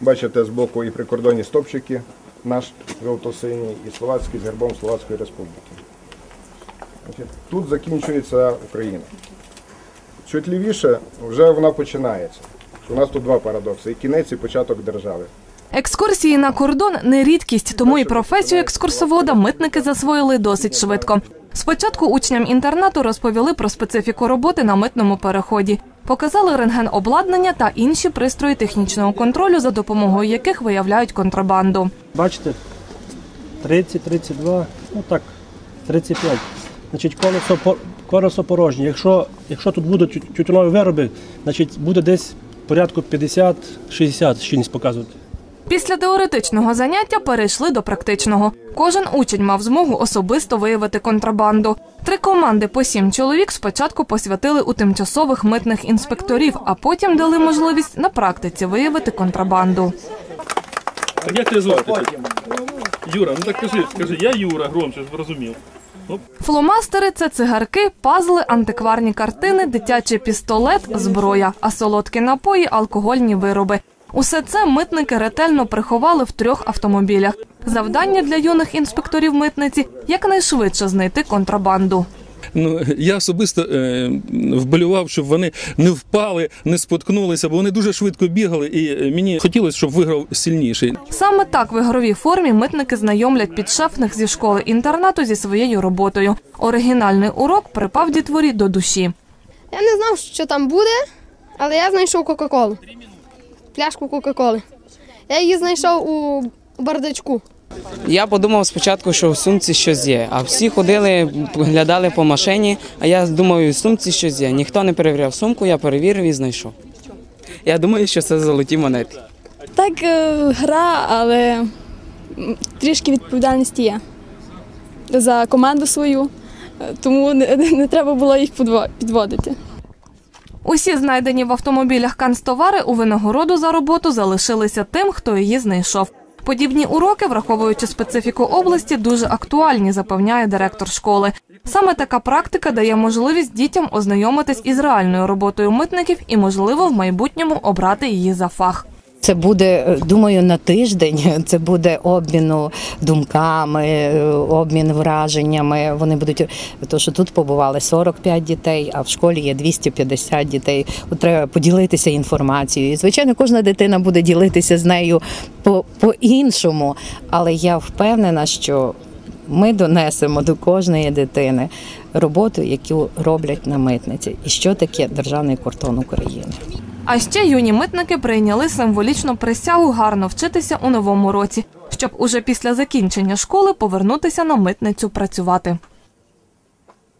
Бачите збоку і прикордонні стопчики, наш жовто-синій, і словацький з гербом Словацької Республіки. Тут закінчується Україна. Чуть лівіше вже вона починається. У нас тут два парадокси: і кінець, і початок держави. Екскурсії на кордон не рідкість, тому і професію екскурсовода митники засвоїли досить швидко. Спочатку учням інтернату розповіли про специфіку роботи на митному переході, показали рентген-обладнання та інші пристрої технічного контролю, за допомогою яких виявляють контрабанду. Бачите, 30, 32, ну так, 35. Значить, колесо, колесо порожнє. Якщо, якщо тут будуть тютюнові вироби, значить буде десь порядку 50-60 щільність показувати. Після теоретичного заняття перейшли до практичного. Кожен учень мав змогу особисто виявити контрабанду. Три команди по сім чоловік спочатку посвятили у тимчасових митних інспекторів, а потім дали можливість на практиці виявити контрабанду. Як тебе звати? Юра, ну так кажи, скажи, я Юра, громче, щоб розумів. Фломастери це цигарки, пазли, антикварні картини, дитячий пістолет, зброя, а солодкі напої, алкогольні вироби. Усе це митники ретельно приховали в трьох автомобілях. Завдання для юних інспекторів митниці якнайшвидше знайти контрабанду. Ну я особисто е, вболював, щоб вони не впали, не споткнулися, бо вони дуже швидко бігали, і е, мені хотілося, щоб виграв сильніший. Саме так в ігровій формі митники знайомлять підшефних зі школи інтернату зі своєю роботою. Оригінальний урок припав дітворі до душі. Я не знав, що там буде, але я знайшов Кока-Колу. Пляшку Кока-Коли. Я її знайшов у бардачку. Я подумав спочатку, що в сумці щось є, а всі ходили, глядали по машині, а я думаю, в сумці щось є. Ніхто не перевіряв сумку, я перевірив і знайшов. Я думаю, що це золоті монети. Так, е, гра, але трішки відповідальності є за команду свою, е, тому не, не треба було їх підводити. Усі знайдені в автомобілях канцтовари у винагороду за роботу залишилися тим, хто її знайшов. Подібні уроки, враховуючи специфіку області, дуже актуальні, запевняє директор школи. Саме така практика дає можливість дітям ознайомитись із реальною роботою митників і, можливо, в майбутньому обрати її за фах. Це буде, е, думаю, на тиждень. Це буде обміну думками, е, обмін враженнями. Вони будуть то, що тут побували 45 дітей, а в школі є 250 дітей. Треба поділитися інформацією. І звичайно, кожна дитина буде ділитися з нею по, по-іншому. Але я впевнена, що ми донесемо до кожної дитини роботу, яку роблять на митниці, і що таке державний кордон України. А ще юні митники прийняли символічну присягу гарно вчитися у новому році, щоб уже після закінчення школи повернутися на митницю працювати.